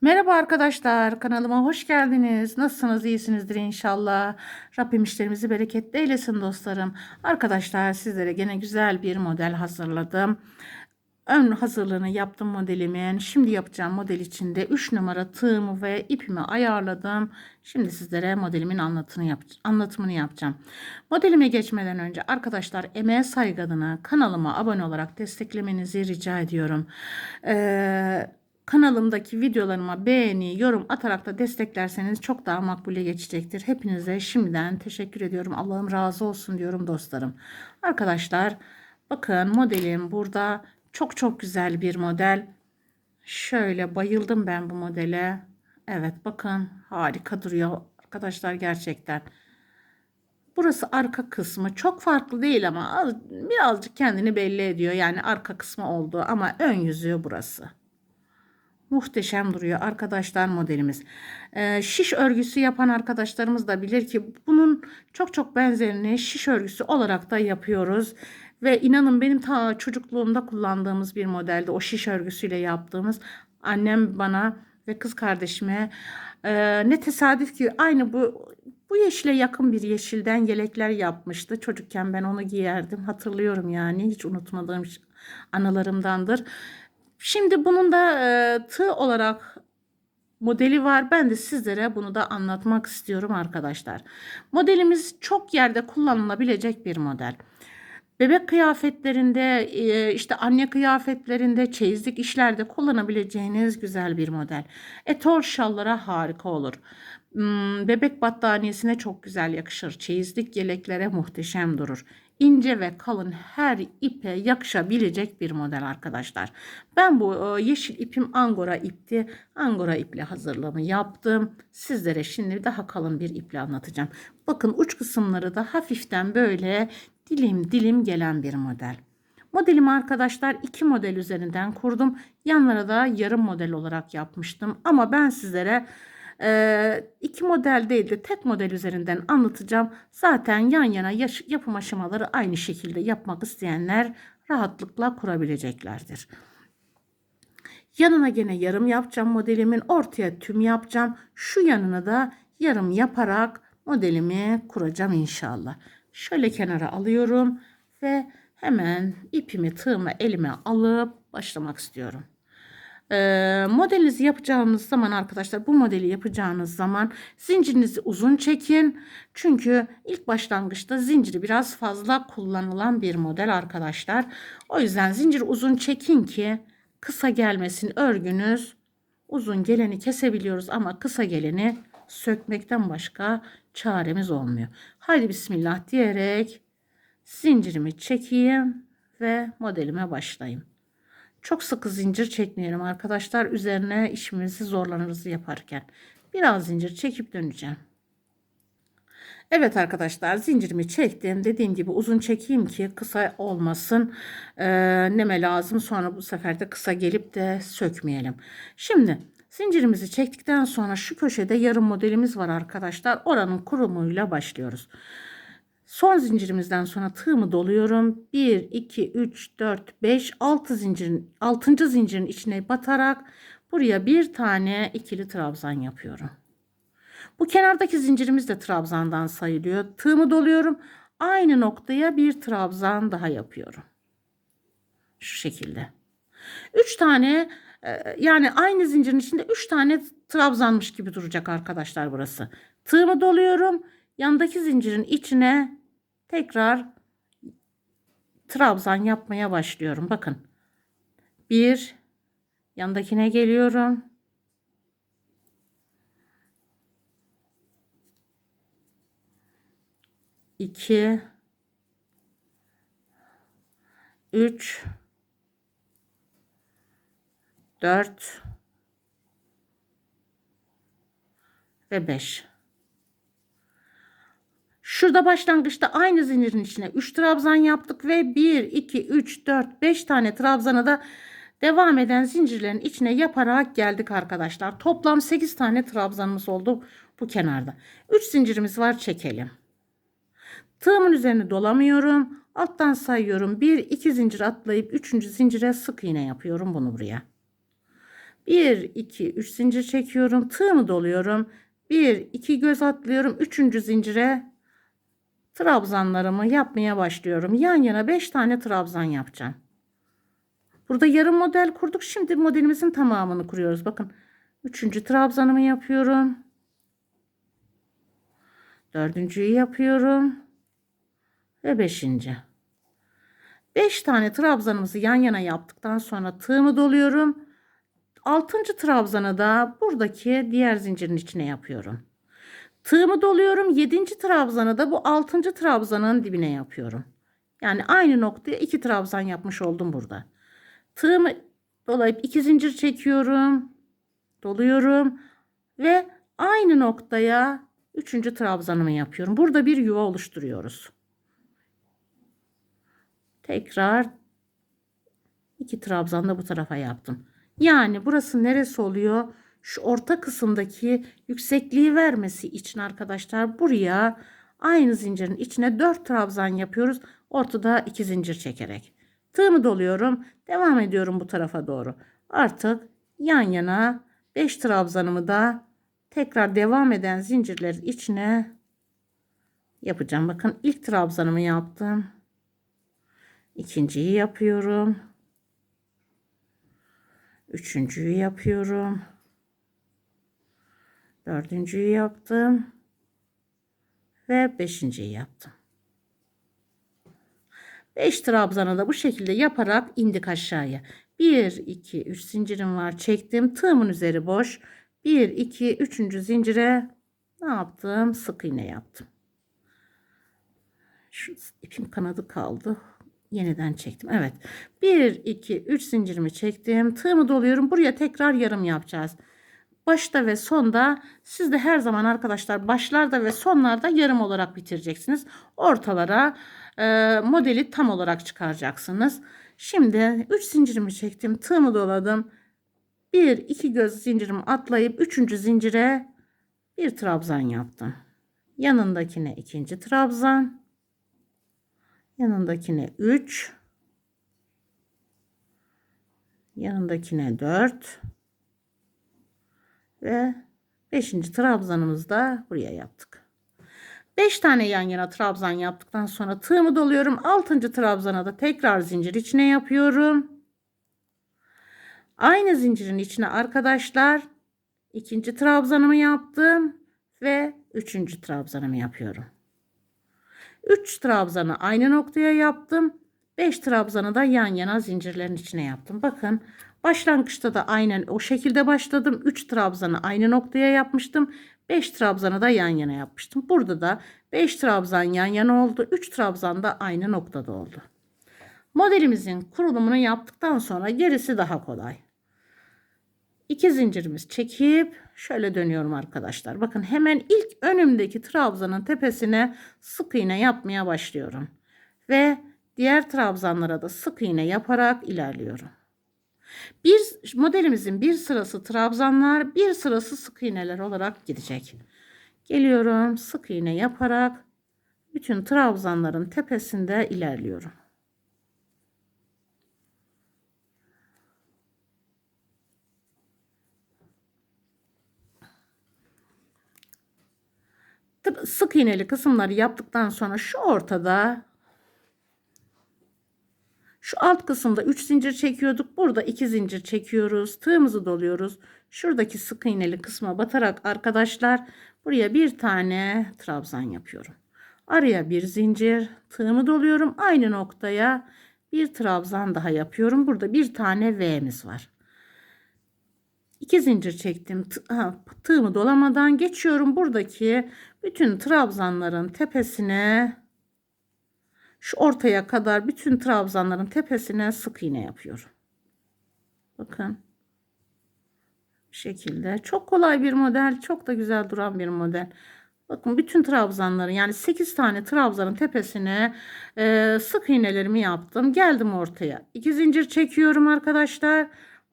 Merhaba arkadaşlar, kanalıma hoş geldiniz. Nasılsınız, iyisinizdir inşallah. Rabbim işlerimizi bereketli eylesin dostlarım. Arkadaşlar sizlere gene güzel bir model hazırladım. Ön hazırlığını yaptım modelimin. Şimdi yapacağım model içinde 3 numara tığımı ve ipimi ayarladım. Şimdi sizlere modelimin anlatını yap anlatımını yapacağım. Modelime geçmeden önce arkadaşlar emeğe saygı adına kanalıma abone olarak desteklemenizi rica ediyorum. Ee, kanalımdaki videolarıma beğeni, yorum atarak da desteklerseniz çok daha makbule geçecektir. Hepinize şimdiden teşekkür ediyorum. Allah'ım razı olsun diyorum dostlarım. Arkadaşlar bakın modelim burada çok çok güzel bir model. Şöyle bayıldım ben bu modele. Evet bakın harika duruyor arkadaşlar gerçekten. Burası arka kısmı çok farklı değil ama az, birazcık kendini belli ediyor. Yani arka kısmı oldu ama ön yüzü burası. Muhteşem duruyor arkadaşlar modelimiz. Ee, şiş örgüsü yapan arkadaşlarımız da bilir ki bunun çok çok benzerini şiş örgüsü olarak da yapıyoruz. Ve inanın benim ta çocukluğumda kullandığımız bir modelde o şiş örgüsüyle yaptığımız annem bana ve kız kardeşime e, ne tesadüf ki aynı bu bu yeşile yakın bir yeşilden yelekler yapmıştı. Çocukken ben onu giyerdim. Hatırlıyorum yani hiç unutmadığım anılarımdandır. Şimdi bunun da e, tığ olarak modeli var. Ben de sizlere bunu da anlatmak istiyorum arkadaşlar. Modelimiz çok yerde kullanılabilecek bir model. Bebek kıyafetlerinde, işte anne kıyafetlerinde, çeyizlik işlerde kullanabileceğiniz güzel bir model. Etol şallara harika olur. Hmm, Bebek battaniyesine çok güzel yakışır. Çeyizlik yeleklere muhteşem durur. İnce ve kalın her ipe yakışabilecek bir model arkadaşlar. Ben bu e, yeşil ipim angora ipti. Angora iple hazırlığımı yaptım. Sizlere şimdi daha kalın bir iple anlatacağım. Bakın uç kısımları da hafiften böyle dilim dilim gelen bir model. Modelimi arkadaşlar iki model üzerinden kurdum. Yanlara da yarım model olarak yapmıştım. Ama ben sizlere e, iki model değil de tek model üzerinden anlatacağım. Zaten yan yana yaş- yapım aşamaları aynı şekilde yapmak isteyenler rahatlıkla kurabileceklerdir. Yanına gene yarım yapacağım modelimin. Ortaya tüm yapacağım. Şu yanına da yarım yaparak modelimi kuracağım inşallah. Şöyle kenara alıyorum ve hemen ipimi tığımı elime alıp başlamak istiyorum. Ee, modelinizi yapacağınız zaman arkadaşlar bu modeli yapacağınız zaman zincirinizi uzun çekin. Çünkü ilk başlangıçta zinciri biraz fazla kullanılan bir model arkadaşlar. O yüzden zincir uzun çekin ki kısa gelmesin örgünüz. Uzun geleni kesebiliyoruz ama kısa geleni sökmekten başka çaremiz olmuyor. Haydi bismillah diyerek zincirimi çekeyim ve modelime başlayayım. Çok sıkı zincir çekmeyelim arkadaşlar. Üzerine işimizi zorlanırız yaparken. Biraz zincir çekip döneceğim. Evet arkadaşlar zincirimi çektim. Dediğim gibi uzun çekeyim ki kısa olmasın. Ee, neme lazım sonra bu sefer de kısa gelip de sökmeyelim. Şimdi zincirimizi çektikten sonra şu köşede yarım modelimiz var arkadaşlar. Oranın kurumuyla başlıyoruz. Son zincirimizden sonra tığımı doluyorum. 1, 2, 3, 4, 5, 6 zincirin 6. zincirin içine batarak buraya bir tane ikili trabzan yapıyorum. Bu kenardaki zincirimiz de trabzandan sayılıyor. Tığımı doluyorum. Aynı noktaya bir trabzan daha yapıyorum. Şu şekilde. 3 tane e, yani aynı zincirin içinde 3 tane trabzanmış gibi duracak arkadaşlar burası. Tığımı doluyorum. Yandaki zincirin içine tekrar trabzan yapmaya başlıyorum. Bakın. Bir yandakine geliyorum. iki, üç, dört ve beş. Şurada başlangıçta aynı zincirin içine 3 trabzan yaptık ve 1, 2, 3, 4, 5 tane trabzana da devam eden zincirlerin içine yaparak geldik arkadaşlar. Toplam 8 tane trabzanımız oldu bu kenarda. 3 zincirimiz var çekelim. Tığımın üzerine dolamıyorum. Alttan sayıyorum. 1, 2 zincir atlayıp 3. zincire sık iğne yapıyorum bunu buraya. 1 2 3 zincir çekiyorum. Tığımı doluyorum. 1 2 göz atlıyorum. 3. zincire trabzanlarımı yapmaya başlıyorum. Yan yana 5 tane trabzan yapacağım. Burada yarım model kurduk. Şimdi modelimizin tamamını kuruyoruz. Bakın. Üçüncü trabzanımı yapıyorum. Dördüncüyü yapıyorum. Ve beşinci. Beş tane trabzanımızı yan yana yaptıktan sonra tığımı doluyorum. Altıncı trabzanı da buradaki diğer zincirin içine yapıyorum. Tığımı doluyorum. Yedinci trabzanı da bu altıncı trabzanın dibine yapıyorum. Yani aynı noktaya iki trabzan yapmış oldum burada. Tığımı dolayıp iki zincir çekiyorum. Doluyorum. Ve aynı noktaya üçüncü trabzanımı yapıyorum. Burada bir yuva oluşturuyoruz. Tekrar iki trabzan da bu tarafa yaptım. Yani burası neresi oluyor? Şu orta kısımdaki yüksekliği vermesi için arkadaşlar buraya aynı zincirin içine 4 trabzan yapıyoruz. Ortada 2 zincir çekerek. Tığımı doluyorum. Devam ediyorum bu tarafa doğru. Artık yan yana 5 trabzanımı da tekrar devam eden zincirlerin içine yapacağım. Bakın ilk trabzanımı yaptım. İkinciyi yapıyorum. Üçüncüyü yapıyorum. Dördüncüyü yaptım. Ve beşinciyi yaptım. Beş trabzanı da bu şekilde yaparak indik aşağıya. 1, 2, 3 zincirim var. Çektim. Tığımın üzeri boş. 1, 2, 3. zincire ne yaptım? Sık iğne yaptım. Şu ipim kanadı kaldı. Yeniden çektim. Evet. 1, 2, 3 zincirimi çektim. Tığımı doluyorum. Buraya tekrar yarım yapacağız. Başta ve sonda siz de her zaman arkadaşlar başlarda ve sonlarda yarım olarak bitireceksiniz. Ortalara e, modeli tam olarak çıkaracaksınız. Şimdi 3 zincirimi çektim. Tığımı doladım. 1 2 göz zincirimi atlayıp 3. zincire bir trabzan yaptım. Yanındakine ikinci trabzan. Yanındakine 3. Yanındakine 4. Ve 5. trabzanımızı da buraya yaptık. 5 tane yan yana trabzan yaptıktan sonra tığımı doluyorum. 6. trabzana da tekrar zincir içine yapıyorum. Aynı zincirin içine arkadaşlar ikinci trabzanımı yaptım ve üçüncü trabzanımı yapıyorum. 3 trabzanı aynı noktaya yaptım. 5 trabzanı da yan yana zincirlerin içine yaptım. Bakın başlangıçta da aynen o şekilde başladım. 3 trabzanı aynı noktaya yapmıştım. 5 trabzanı da yan yana yapmıştım. Burada da 5 trabzan yan yana oldu. 3 trabzan da aynı noktada oldu. Modelimizin kurulumunu yaptıktan sonra gerisi daha kolay. İki zincirimiz çekip şöyle dönüyorum arkadaşlar. Bakın hemen ilk önümdeki trabzanın tepesine sık iğne yapmaya başlıyorum. Ve diğer trabzanlara da sık iğne yaparak ilerliyorum. Bir modelimizin bir sırası trabzanlar, bir sırası sık iğneler olarak gidecek. Geliyorum sık iğne yaparak bütün trabzanların tepesinde ilerliyorum. sık iğneli kısımları yaptıktan sonra şu ortada şu alt kısımda 3 zincir çekiyorduk. Burada 2 zincir çekiyoruz. Tığımızı doluyoruz. Şuradaki sık iğneli kısma batarak arkadaşlar buraya bir tane trabzan yapıyorum. Araya bir zincir, tığımı doluyorum. Aynı noktaya bir trabzan daha yapıyorum. Burada bir tane V'miz var. 2 zincir çektim. Tığımı dolamadan geçiyorum buradaki bütün trabzanların tepesine şu ortaya kadar bütün trabzanların tepesine sık iğne yapıyorum. Bakın. Bu şekilde. Çok kolay bir model. Çok da güzel duran bir model. Bakın bütün trabzanların yani 8 tane trabzanın tepesine e, sık iğnelerimi yaptım. Geldim ortaya. 2 zincir çekiyorum arkadaşlar.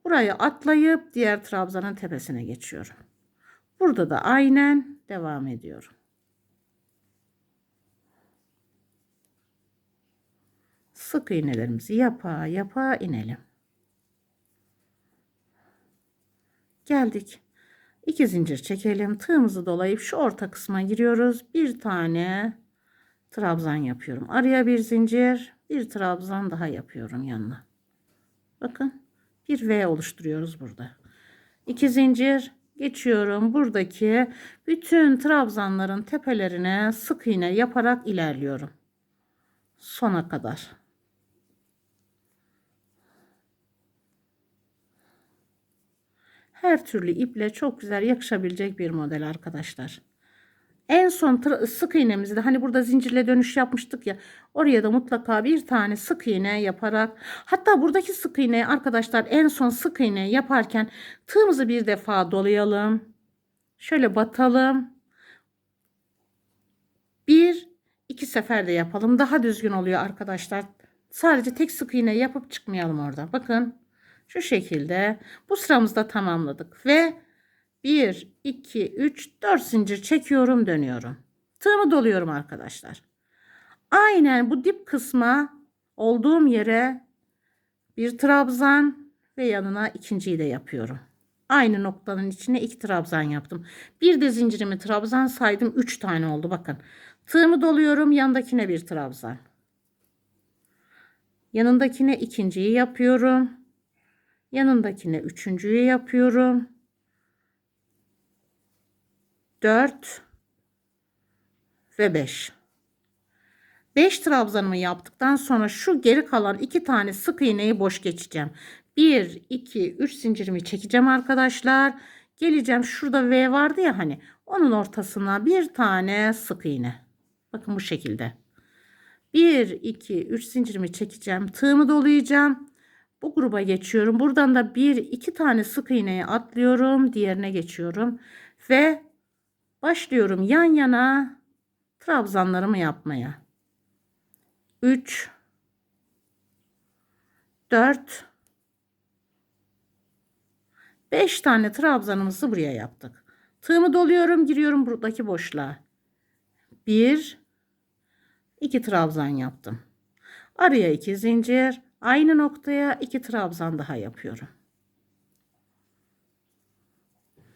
Burayı atlayıp diğer trabzanın tepesine geçiyorum. Burada da aynen devam ediyorum. Sık iğnelerimizi yapa yapa inelim. Geldik. İki zincir çekelim. Tığımızı dolayıp şu orta kısma giriyoruz. Bir tane trabzan yapıyorum. Araya bir zincir, bir trabzan daha yapıyorum yanına. Bakın bir V oluşturuyoruz burada. İki zincir geçiyorum. Buradaki bütün trabzanların tepelerine sık iğne yaparak ilerliyorum. Sona kadar. Her türlü iple çok güzel yakışabilecek bir model arkadaşlar. En son sık iğnemizde hani burada zincirle dönüş yapmıştık ya oraya da mutlaka bir tane sık iğne yaparak hatta buradaki sık iğneyi arkadaşlar en son sık iğne yaparken tığımızı bir defa dolayalım. Şöyle batalım. Bir iki sefer de yapalım. Daha düzgün oluyor arkadaşlar. Sadece tek sık iğne yapıp çıkmayalım orada. Bakın şu şekilde bu sıramızda tamamladık ve 1, 2, 3, 4 zincir çekiyorum dönüyorum. Tığımı doluyorum arkadaşlar. Aynen bu dip kısma olduğum yere bir trabzan ve yanına ikinciyi de yapıyorum. Aynı noktanın içine iki trabzan yaptım. Bir de zincirimi trabzan saydım. 3 tane oldu bakın. Tığımı doluyorum yanındakine bir trabzan. Yanındakine ikinciyi yapıyorum. Yanındakine üçüncüyü yapıyorum. 4 ve 5. 5 trabzanımı yaptıktan sonra şu geri kalan iki tane sık iğneyi boş geçeceğim. 1, 2, 3 zincirimi çekeceğim arkadaşlar. Geleceğim şurada V vardı ya hani onun ortasına bir tane sık iğne. Bakın bu şekilde. 1, 2, 3 zincirimi çekeceğim. Tığımı dolayacağım. Bu gruba geçiyorum. Buradan da 1, 2 tane sık iğneye atlıyorum. Diğerine geçiyorum. Ve başlıyorum yan yana trabzanlarımı yapmaya. 3 4 5 tane trabzanımızı buraya yaptık. Tığımı doluyorum, giriyorum buradaki boşluğa. 1 2 trabzan yaptım. Araya 2 zincir, aynı noktaya 2 trabzan daha yapıyorum.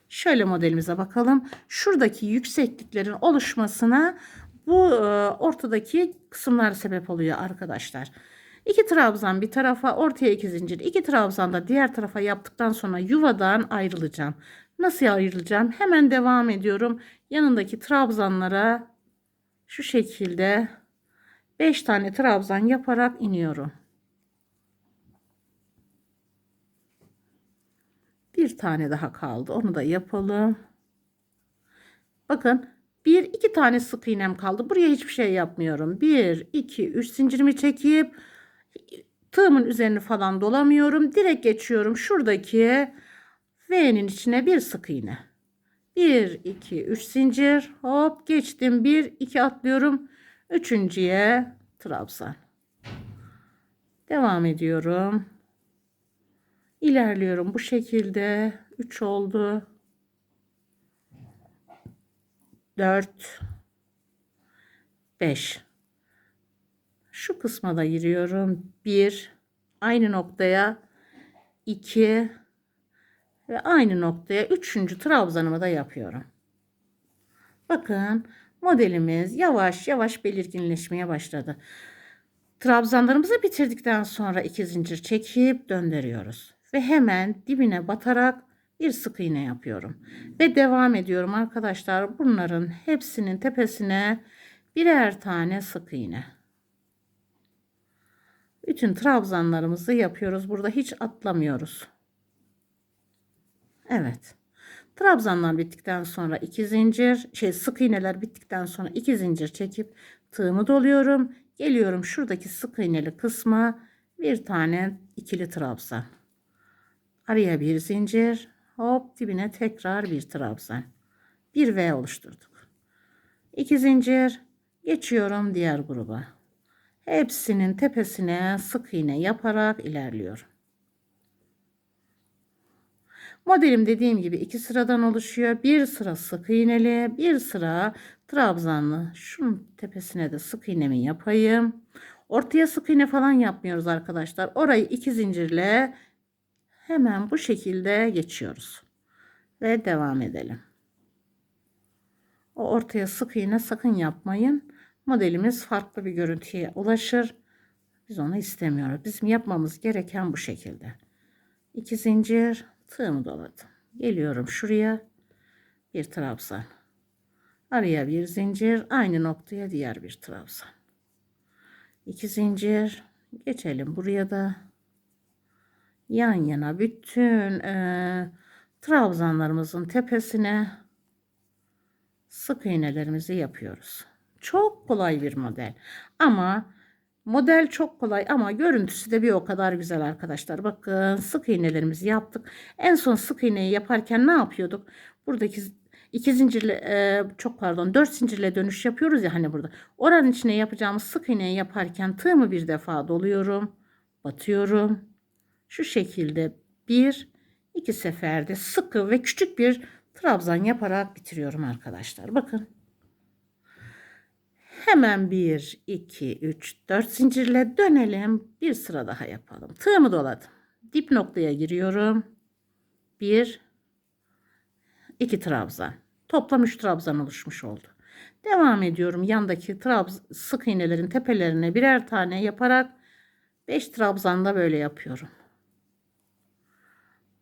Şöyle modelimize bakalım. Şuradaki yüksekliklerin oluşmasına bu e, ortadaki kısımlar sebep oluyor arkadaşlar. İki trabzan bir tarafa, ortaya iki zincir, iki trabzan da diğer tarafa yaptıktan sonra yuvadan ayrılacağım. Nasıl ayrılacağım? Hemen devam ediyorum. Yanındaki trabzanlara şu şekilde 5 tane trabzan yaparak iniyorum. Bir tane daha kaldı. Onu da yapalım. Bakın bir iki tane sık iğnem kaldı. Buraya hiçbir şey yapmıyorum. Bir, iki, üç zincirimi çekip tığımın üzerini falan dolamıyorum. Direkt geçiyorum. Şuradaki V'nin içine bir sık iğne. Bir, iki, üç zincir. Hop geçtim. Bir, iki atlıyorum. Üçüncüye trabzan. Devam ediyorum. İlerliyorum bu şekilde. 3 oldu. 4 5 Şu kısma da giriyorum. 1 aynı noktaya 2 ve aynı noktaya 3. trabzanımı da yapıyorum. Bakın modelimiz yavaş yavaş belirginleşmeye başladı. Trabzanlarımızı bitirdikten sonra iki zincir çekip döndürüyoruz ve hemen dibine batarak bir sık iğne yapıyorum. Ve devam ediyorum arkadaşlar. Bunların hepsinin tepesine birer tane sık iğne. Bütün trabzanlarımızı yapıyoruz. Burada hiç atlamıyoruz. Evet. Trabzanlar bittikten sonra iki zincir, şey sık iğneler bittikten sonra iki zincir çekip tığımı doluyorum. Geliyorum şuradaki sık iğneli kısma bir tane ikili trabzan. Araya bir zincir. Hop dibine tekrar bir trabzan. Bir V oluşturduk. İki zincir. Geçiyorum diğer gruba. Hepsinin tepesine sık iğne yaparak ilerliyorum. Modelim dediğim gibi iki sıradan oluşuyor. Bir sıra sık iğneli, bir sıra trabzanlı. Şunun tepesine de sık iğnemi yapayım. Ortaya sık iğne falan yapmıyoruz arkadaşlar. Orayı iki zincirle hemen bu şekilde geçiyoruz. Ve devam edelim. O ortaya sık iğne sakın yapmayın. Modelimiz farklı bir görüntüye ulaşır. Biz onu istemiyoruz. Bizim yapmamız gereken bu şekilde. İki zincir tığımı doladım. Geliyorum şuraya. Bir trabzan. Araya bir zincir. Aynı noktaya diğer bir trabzan. İki zincir. Geçelim buraya da. Yan yana bütün e, trabzanlarımızın tepesine sık iğnelerimizi yapıyoruz. Çok kolay bir model. Ama model çok kolay ama görüntüsü de bir o kadar güzel arkadaşlar. Bakın sık iğnelerimizi yaptık. En son sık iğneyi yaparken ne yapıyorduk? Buradaki iki zincirle e, çok pardon dört zincirle dönüş yapıyoruz ya hani burada. Oranın içine yapacağımız sık iğneyi yaparken tığımı bir defa doluyorum. Batıyorum. Şu şekilde bir iki seferde sıkı ve küçük bir trabzan yaparak bitiriyorum arkadaşlar. Bakın. Hemen 1, 2, 3, 4 zincirle dönelim. Bir sıra daha yapalım. Tığımı doladım. Dip noktaya giriyorum. 1, 2 trabzan. Toplam 3 trabzan oluşmuş oldu. Devam ediyorum. Yandaki trabz sık iğnelerin tepelerine birer tane yaparak 5 trabzan da böyle yapıyorum.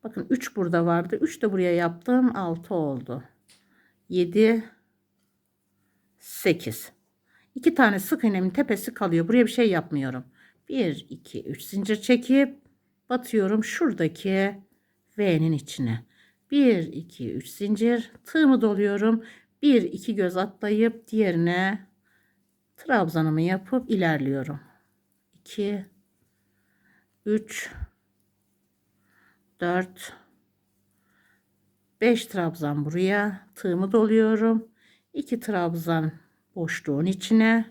Bakın 3 burada vardı. 3 de buraya yaptım. 6 oldu. 7 8 2 tane sık iğnemin tepesi kalıyor. Buraya bir şey yapmıyorum. 1 2 3 zincir çekip batıyorum şuradaki V'nin içine. 1 2 3 zincir tığımı doluyorum. 1 2 göz atlayıp diğerine trabzanımı yapıp ilerliyorum. 2 3 4 5 trabzan buraya tığımı doluyorum. 2 trabzan boşluğun içine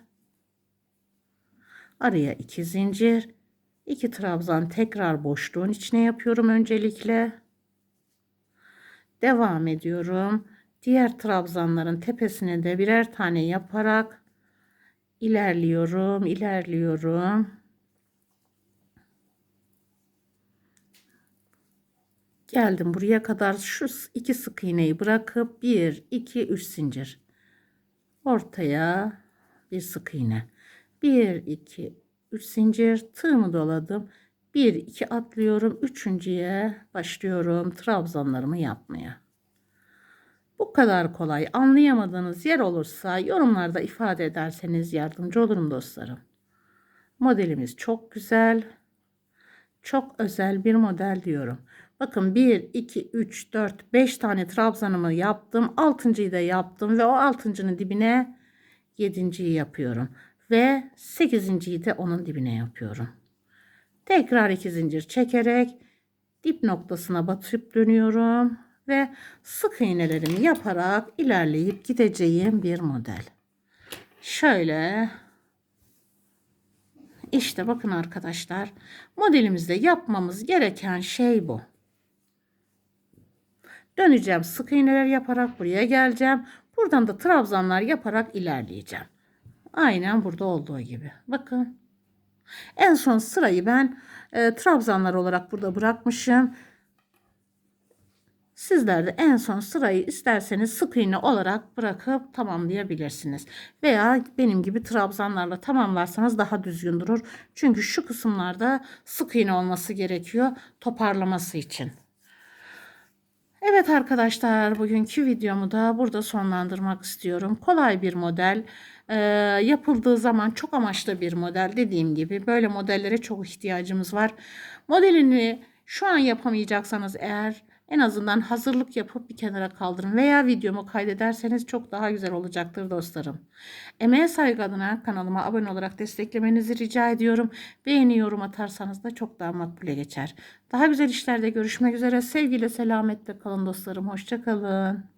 araya 2 zincir 2 trabzan tekrar boşluğun içine yapıyorum öncelikle. Devam ediyorum. Diğer trabzanların tepesine de birer tane yaparak ilerliyorum, ilerliyorum. Geldim buraya kadar şu iki sık iğneyi bırakıp 1 2 3 zincir. Ortaya bir sık iğne. 1 2 3 zincir tığımı doladım. 1 2 atlıyorum. Üçüncüye başlıyorum trabzanlarımı yapmaya. Bu kadar kolay. Anlayamadığınız yer olursa yorumlarda ifade ederseniz yardımcı olurum dostlarım. Modelimiz çok güzel. Çok özel bir model diyorum. Bakın 1, 2, 3, 4, 5 tane trabzanımı yaptım. 6.yı da yaptım ve o 6.'nın dibine 7.yi yapıyorum. Ve 8.yi de onun dibine yapıyorum. Tekrar 2 zincir çekerek dip noktasına batırıp dönüyorum. Ve sık iğnelerimi yaparak ilerleyip gideceğim bir model. Şöyle işte bakın arkadaşlar modelimizde yapmamız gereken şey bu. Döneceğim sık iğneler yaparak buraya geleceğim. Buradan da trabzanlar yaparak ilerleyeceğim. Aynen burada olduğu gibi. Bakın. En son sırayı ben e, trabzanlar olarak burada bırakmışım. Sizler de en son sırayı isterseniz sık iğne olarak bırakıp tamamlayabilirsiniz. Veya benim gibi trabzanlarla tamamlarsanız daha düzgün durur. Çünkü şu kısımlarda sık iğne olması gerekiyor toparlaması için. Evet arkadaşlar bugünkü videomu da burada sonlandırmak istiyorum. Kolay bir model. Ee, yapıldığı zaman çok amaçlı bir model dediğim gibi. Böyle modellere çok ihtiyacımız var. Modelini şu an yapamayacaksanız eğer en azından hazırlık yapıp bir kenara kaldırın veya videomu kaydederseniz çok daha güzel olacaktır dostlarım. Emeğe saygı adına kanalıma abone olarak desteklemenizi rica ediyorum. Beğeni yorum atarsanız da çok daha makbule geçer. Daha güzel işlerde görüşmek üzere. Sevgiyle selametle kalın dostlarım. Hoşçakalın.